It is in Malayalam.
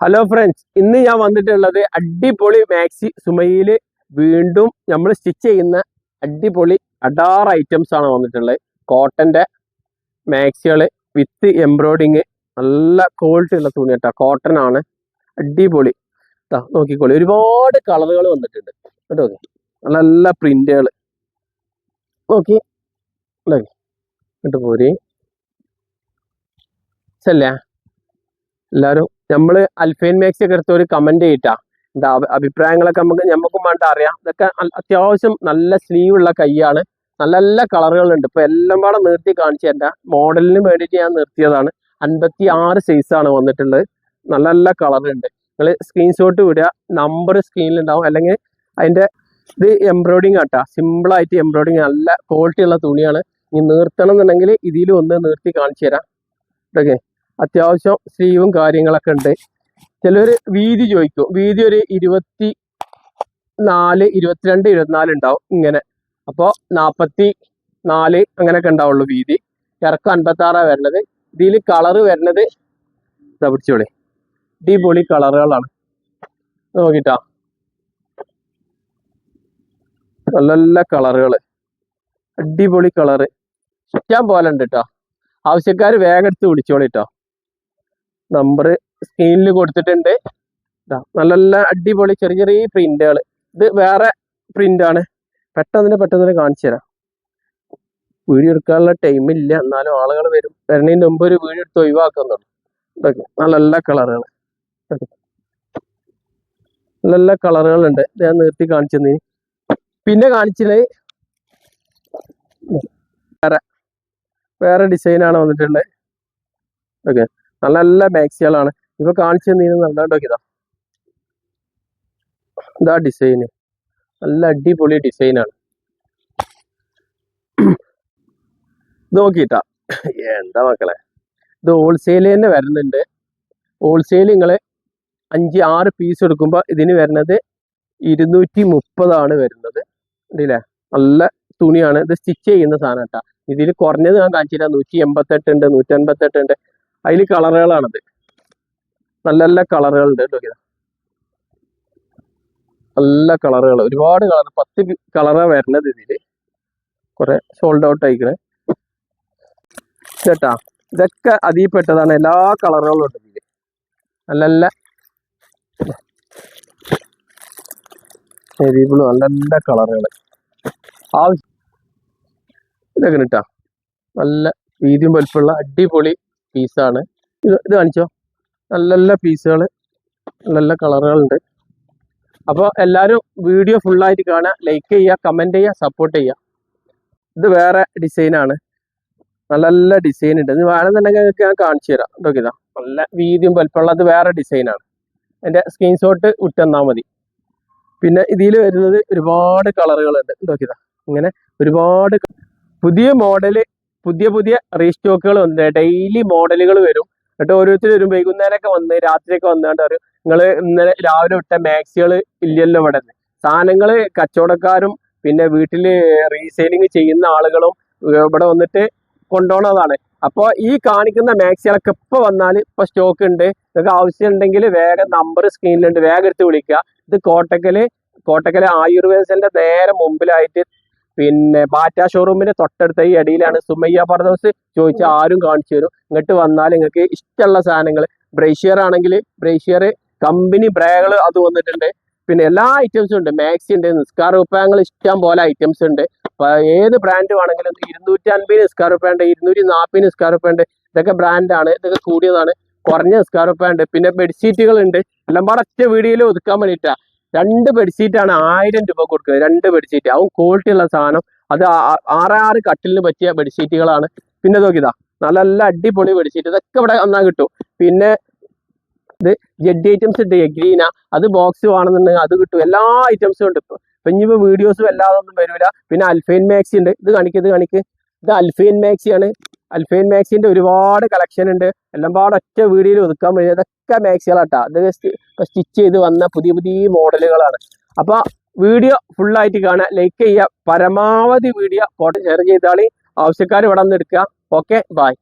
ഹലോ ഫ്രണ്ട്സ് ഇന്ന് ഞാൻ വന്നിട്ടുള്ളത് അടിപൊളി മാക്സി സുമയിൽ വീണ്ടും നമ്മൾ സ്റ്റിച്ച് ചെയ്യുന്ന അടിപൊളി അഡാർ ഐറ്റംസ് ആണ് വന്നിട്ടുള്ളത്. കോട്ടന്റെ മാക്സികൾ വിത്ത് എംബ്രോയിഡിങ് നല്ല ക്വാളിറ്റി ഉള്ള തുണി കേട്ടോ കോട്ടൺ ആണ് അടിപൊളി. നോക്കിക്കോളി. ഒരുപാട് കളറുകൾ വന്നിട്ടുണ്ട്. കേട്ടോ. നല്ല നല്ല പ്രിന്റുകൾ നോക്കി. അല്ലേ? എന്നിട്ട് പോരി. ശല്ലേ എല്ലാവരും നമ്മൾ അൽഫൈൻ മാക്സ് ഒക്കെ എടുത്ത് ഒരു കമന്റ് ചെയ്തിട്ടാ എന്താ അഭി- അഭിപ്രായങ്ങളൊക്കെ നമുക്ക് ഞമ്മക്കും വേണ്ട അറിയാം. ഇതൊക്കെ അത്യാവശ്യം നല്ല സ്ലീവ് ഉള്ള കൈയാണ്. നല്ല നല്ല കളറുകളുണ്ട് ഇപ്പൊ എല്ലാം പാടെ നിർത്തി കാണിച്ചു തരാം മോഡലിന് വേണ്ടിയിട്ട് ഞാൻ നിർത്തിയതാണ്. അൻപത്തി ആറ് സൈസാണ് വന്നിട്ടുള്ളത്. നല്ല നല്ല കളറുണ്ട് നിങ്ങൾ സ്ക്രീൻഷോട്ട് വിടുക നമ്പർ സ്ക്രീനിൽ ഉണ്ടാവും. അല്ലെങ്കിൽ അതിന്റെ ഇത് എംബ്രോയിഡിങ് ആട്ടാ. സിമ്പിൾ ആയിട്ട് എംബ്രോയിഡിങ് നല്ല ക്വാളിറ്റി ഉള്ള തുണിയാണ്. ഇനി നിർത്തണം എന്നുണ്ടെങ്കിൽ ഇതിൽ ഒന്ന് നിർത്തി കാണിച്ചു തരാം. ഓക്കെ അത്യാവശ്യം സ്ലീവും കാര്യങ്ങളൊക്കെ ഉണ്ട്. ചിലർ വീതി ചോദിക്കും. വീതി ഒരു ഇരുപത്തി നാല് ഇരുപത്തിരണ്ട് ഇരുപത്തിനാല് ഉണ്ടാവും ഇങ്ങനെ. അപ്പോൾ നാൽപ്പത്തി നാല് അങ്ങനെയൊക്കെ ഉണ്ടാവുള്ളൂ വീതി. ഇറക്കം അൻപത്തി ആറാണ് വരുന്നത് ഇതിൽ കളറ് വരുന്നത് ഇതാ പിടിച്ചോളി. അടിപൊളി കളറുകളാണ് നോക്കിട്ടാ. നല്ല നല്ല കളറുകൾ അടിപൊളി കളറ് ഇഷ്ടം പോലെ ഉണ്ട് കേട്ടോ ആവശ്യക്കാർ വേഗം എടുത്ത് വിളിച്ചോളി ട്ടോ നമ്പർ സ്ക്രീനിൽ കൊടുത്തിട്ടുണ്ട്. നല്ല നല്ല അടിപൊളി ചെറിയ ചെറിയ പ്രിന്റുകൾ ഇത് വേറെ പ്രിന്റാണ് പെട്ടെന്ന് പെട്ടെന്ന് കാണിച്ചു തരാം. വീഡിയോ എടുക്കാനുള്ള ടൈം ഇല്ല. എന്നാലും ആളുകൾ വരും. വരണതിന് മുമ്പ് ഒരു വീഡിയോ എടുത്ത് ഒഴിവാക്കുന്നുണ്ട്. ഇതൊക്കെ നല്ല നല്ല കളറുകൾ നല്ല നല്ല കളറുകളുണ്ട് ഞാൻ നിർത്തി കാണിച്ചു തന്നെ പിന്നെ കാണിച്ചത് വേറെ വേറെ ഡിസൈനാണ് വന്നിട്ടുള്ളത്. ഓക്കെ. നല്ല നല്ല മാക്സികളാണ്. ഇപ്പൊ കാണിച്ചു തന്നിരുന്നു നല്ലതായിട്ട് നോക്കിയതാ ഇതാ? ഡിസൈന് നല്ല അടിപൊളി ഡിസൈനാണ് ഇത് എന്താ മക്കളെ? ഇത് ഹോൾസെയിൽ തന്നെ വരുന്നുണ്ട്. ഹോൾസെയിൽ നിങ്ങൾ അഞ്ച് ആറ് പീസ് എടുക്കുമ്പോൾ ഇതിന് വരുന്നത് ഇരുന്നൂറ്റി മുപ്പതാണ് വരുന്നത്. ഉണ്ടല്ലേ നല്ല തുണിയാണ്. ഇത് സ്റ്റിച്ച് ചെയ്യുന്ന സാധനം കേട്ടാ. ഇതിൽ കുറഞ്ഞത് ഞാൻ കാണിച്ചില്ല നൂറ്റി എൺപത്തെട്ട് ഉണ്ട് നൂറ്റി അൻപത്തെട്ട് ഉണ്ട്. അതിൽ കളറുകളാണത്. നല്ല നല്ല കളറുകളുണ്ട് കേട്ടോ നല്ല കളറുകൾ ഒരുപാട് കളർ പത്ത് കളറാണ് വരുന്നത് ഇതിൽ കുറെ സോൾഡ് ഔട്ട് ആയിക്കണേ. കേട്ടാ ഇതൊക്കെ അതിൽപ്പെട്ടതാണ് എല്ലാ കളറുകളും ഉണ്ട് ഇതിൽ. നല്ല നല്ല ബ്ലൂ നല്ല നല്ല കളറുകൾ ആവശ്യം ഇതൊക്കെ കിട്ടാ നല്ല വീതിയും വലുപ്പമുള്ള അടിപൊളി പീസാണ് ഇത് ഇത് കാണിച്ചോ? നല്ല നല്ല പീസുകൾ നല്ല നല്ല കളറുകളുണ്ട് അപ്പോൾ എല്ലാവരും വീഡിയോ ഫുള്ളായിട്ട് കാണുക. ലൈക്ക് ചെയ്യുക കമന്റ് ചെയ്യുക സപ്പോർട്ട് ചെയ്യുക. ഇത് വേറെ ഡിസൈനാണ് നല്ല നല്ല ഡിസൈൻ ഉണ്ട്. ഇത് വേണമെന്നുണ്ടെങ്കിൽ നിങ്ങൾക്ക് ഞാൻ കാണിച്ചു തരാം. നോക്കിയതാ നല്ല വീതിയും വലുപ്പമുള്ളത് വേറെ ഡിസൈനാണ് എന്റെ സ്ക്രീൻഷോട്ട് വിട്ടെന്നാൽ മതി. പിന്നെ ഇതിൽ വരുന്നത് ഒരുപാട് കളറുകളുണ്ട് നോക്കിയതാ ഇങ്ങനെ ഒരുപാട് പുതിയ മോഡൽ പുതിയ പുതിയ റീസ്റ്റോക്കുകൾ വന്ന് ഡെയിലി മോഡലുകൾ വരും. എന്നിട്ട് ഓരോരുത്തർ വരും. വൈകുന്നേരമൊക്കെ വന്ന് രാത്രിയൊക്കെ വന്നുകൊണ്ട് ഒരു നിങ്ങൾ ഇന്നലെ രാവിലെ വിട്ട മാക്സികൾ ഇല്ലല്ലോ ഇവിടെ സാധനങ്ങൾ കച്ചവടക്കാരും പിന്നെ വീട്ടിൽ റീസെയിലിംഗ് ചെയ്യുന്ന ആളുകളും ഇവിടെ വന്നിട്ട് കൊണ്ടുപോകുന്നതാണ് അപ്പോൾ ഈ കാണിക്കുന്ന മാക്സികളൊക്കെ ഇപ്പോൾ വന്നാൽ ഇപ്പോൾ സ്റ്റോക്ക് ഉണ്ട്. നിങ്ങൾക്ക് ആവശ്യം ഉണ്ടെങ്കിൽ വേഗം നമ്പർ സ്ക്രീനിലുണ്ട് വേഗം എടുത്ത് വിളിക്കുക. ഇത് കോട്ടക്കൽ കോട്ടക്കൽ ആയുർവേദത്തിന്റെ നേരെ മുമ്പിലായിട്ട് പിന്നെ ബാറ്റ ഷോറൂമിന്റെ തൊട്ടടുത്ത ഈ അടിയിലാണ് സുമയ്യ പർദോസ് ചോദിച്ചാൽ ആരും കാണിച്ചു തരും. ഇങ്ങോട്ട് വന്നാൽ നിങ്ങൾക്ക് ഇഷ്ടമുള്ള സാധനങ്ങൾ. ബ്രേഷ്യർ ആണെങ്കിൽ ബ്രേഷ്യർ കമ്പനി ബ്രേകൾ അത് വന്നിട്ടുണ്ട്. പിന്നെ എല്ലാ ഐറ്റംസും ഉണ്ട്. മാക്സി ഉണ്ട് നിസ്കാർ ഉപ്പാങ്ങൾ ഇഷ്ടം പോലെ ഐറ്റംസ് ഉണ്ട്. ഏത് ബ്രാൻഡ് വേണമെങ്കിലും ഇരുന്നൂറ്റി അൻപതിന് നിസ്കാർ ഉപ്പ ഉണ്ട് ഇരുന്നൂറ്റി നാൽപ്പതിന് നിസ്കാർ ഉപ്പ ഉണ്ട് ഇതൊക്കെ ബ്രാൻഡാണ് ഇതൊക്കെ കൂടിയതാണ്. കുറഞ്ഞ നിസ്കാർ ഉപ്പ ഉണ്ട് പിന്നെ ബെഡ്ഷീറ്റുകൾ ഉണ്ട്. എല്ലാം പാടെ ഒറ്റ വീഡിയോയിൽ ഒതുക്കാൻ വേണ്ടിയിട്ടാ. രണ്ട് ബെഡ്ഷീറ്റാണ് ആയിരം രൂപ കൊടുക്കുന്നത്. രണ്ട് ബെഡ്ഷീറ്റ് അവൻ ക്വാളിറ്റി ഉള്ള സാധനം. അത് ആറാറ് കട്ടിലിന് പറ്റിയ ബെഡ്ഷീറ്റുകളാണ് പിന്നെ നോക്കിയതാ നല്ല നല്ല അടിപൊളി ബെഡ്ഷീറ്റ് ഇതൊക്കെ ഇവിടെ വന്നാൽ കിട്ടും. പിന്നെ ഇത് ജെഡ് ഐറ്റംസ് ഉണ്ട് ഗ്രീന അത് ബോക്സ് വേണമെന്നുണ്ടെങ്കിൽ അത് കിട്ടും. എല്ലാ ഐറ്റംസും ഉണ്ട് ഇപ്പൊ. ഇപ്പൊ ഇനിയിപ്പോ വീഡിയോസും അല്ലാതെ ഒന്നും വരില്ല പിന്നെ അൽഫൈൻ മാക്സി ഉണ്ട്. ഇത് കാണിക്ക് ഇത് കാണിക്ക്. ഇത് അൽഫൈൻ മാക്സി ആണ്. അൽഫൈൻ മാക്സിന്റെ ഒരുപാട് കളക്ഷൻ ഉണ്ട്. എല്ലാം പാടെ ഒറ്റ വീഡിയോയിൽ ഒതുക്കാൻ വേണ്ടി അതൊക്കെ മാക്സികളാട്ടാ. അത് സ്റ്റിച്ച് ചെയ്ത് വന്ന പുതിയ പുതിയ മോഡലുകളാണ്. അപ്പോൾ വീഡിയോ ഫുള്ളായിട്ട് കാണുക. ലൈക്ക് ചെയ്യുക. പരമാവധി വീഡിയോ ഫോട്ടോ ഷെയർ ചെയ്താളി ആവശ്യക്കാർ ഇവിടെ നിന്ന് എടുക്കുക. Okay bye